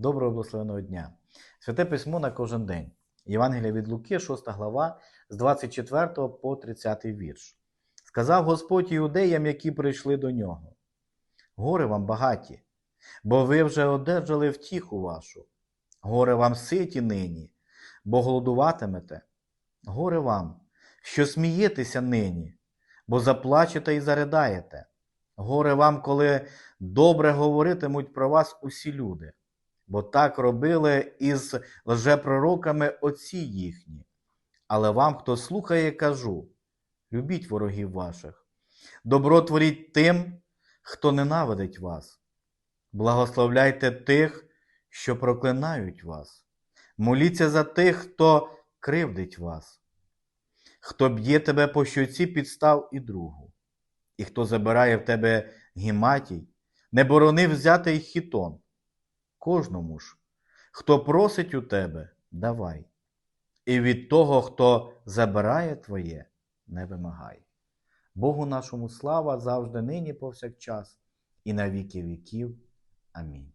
Доброго благословеного дня. Святе письмо на кожен день. Євангелія від Луки, 6 глава, з 24 по 30 вірш. Сказав Господь іудеям, які прийшли до нього. Горе вам багаті, бо ви вже одержали втіху вашу. Горе вам ситі нині, бо голодуватимете. Горе вам, що смієтеся нині, бо заплачете і заридаєте. Горе вам, коли добре говоритимуть про вас усі люди, бо так робили із лжепророками отці їхні. Але вам, хто слухає, кажу: любіть ворогів ваших, добро творіть тим, хто ненавидить вас, благословляйте тих, що проклинають вас, моліться за тих, хто кривдить вас, хто б'є тебе по щоці, підстав і другу, і хто забирає в тебе гіматій, не борони взяти й хітон. Кожному ж, хто просить у тебе, давай, і від того, хто забирає твоє, не вимагай. Богу нашому слава завжди нині повсякчас і на віки віків. Амінь.